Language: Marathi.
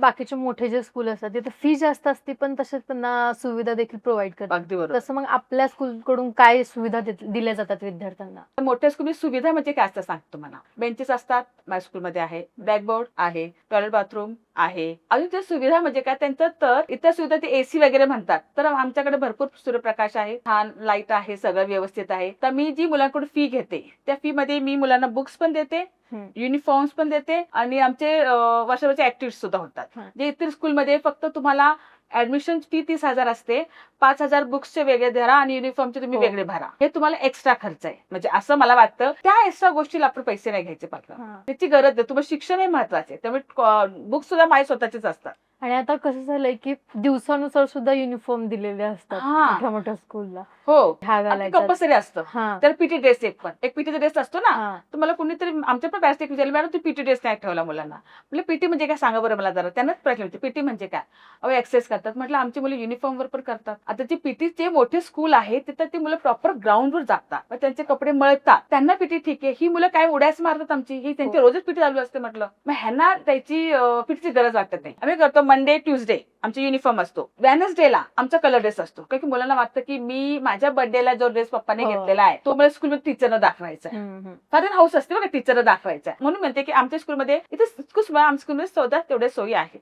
बाकीचे मोठे जे स्कूल असतात तिथे फी जास्त असते पण तसेच त्यांना सुविधा देखील प्रोव्हाइड करतात. अगदी बरोबर. तसं मग आपल्या स्कूल कडून काय सुविधा देत- दिल्या जातात विद्यार्थ्यांना? मोठ्या स्कूल सुविधा म्हणजे काय असतं सांगतो तुम्हाला. बेंचेस असतात माझ्या स्कूलमध्ये आहे. ब्लॅकबोर्ड आहे. टॉयलेट बाथरूम आहे. अजून ते सुविधा म्हणजे काय? त्यांचं तर इतर सुविधा ते एसी वगैरे म्हणतात. तर आमच्याकडे भरपूर सूर्यप्रकाश आहे. छान लाइट आहे सगळं व्यवस्थित आहे. तर मी जी मुलांकडून फी घेते त्या फी मध्ये मी मुलांना बुक्स पण देते. युनिफॉर्म्स पण देते आणि आमचे वर्षभरचे ऍक्टिव्हिटीज सुद्धा होतात. जे इतर स्कूलमध्ये फक्त तुम्हाला ऍडमिशन फी तीस हजार असते पाच हजार बुक्सचे वेगळे भरा आणि युनिफॉर्मचे तुम्ही हो. वेगळे भरा हे तुम्हाला एक्स्ट्रा खर्च आहे म्हणजे असं मला वाटतं त्या एक्स्ट्रा गोष्टीला आपण पैसे नाही घ्यायचे हा. त्याची गरज आहे तुम्हाला शिक्षण हे महत्त्वाचे. त्यामुळे बुक सुद्धा माझे स्वतःचेच असतात आणि आता कसं झालंय की दिवसानुसार सुद्धा युनिफॉर्म दिलेले असतात हा. मोठ्या मोठ्या स्कूलला हो. ह्या कंपल्सरी असतं. हा. तर पीटी ड्रेस एक पण. एक पीटीचा ड्रेस असतो ना हा. तुम्हाला कोणीतरी आमच्या पण पॅरेंट्स विचारलं मॅडम तू पीटी ड्रेस नाही ठेवला मुलांना. म्हणजे पीटी म्हणजे काय? सांगा बरं मला जरा. त्यांनाच प्रश्न विचार पीटी म्हणजे काय? अहो एक्सरसाइज करतात. म्हटलं आमची मुलं युनिफॉर्मवर पण करतात. आता जे पीटी जे मोठे स्कूल आहे तिथं ती मुलं प्रॉपर ग्राउंडवर जातात. मग त्यांचे कपडे मळतात. त्यांना पीटी ठीक आहे. ही मुलं काय उड्यास मारतात आमची? ही त्यांची हो. रोजच पीटी चालू असते म्हटलं. मग ह्यांना त्याची पीटीची गरज वाटत नाही. आम्ही करतो मंडे ट्युजडे आमचा युनिफॉर्म असतो. वेनसडेला आमचा कलर ड्रेस असतो. कारण की मुलांना वाटतं की मी माझ्या बर्थडेला जो ड्रेस पप्पाने हो. घेतलेला आहे तो मला स्कूलमध्ये टीचरनं दाखवायचा आहे. साधारण हाऊस असते बघा टीचरला दाखवायचा आहे. म्हणून म्हणते की आमच्या स्कूलमध्ये इथे स्कूल आमच्या स्कूलमध्ये चौदा तेवढ्या सोयी आहेत.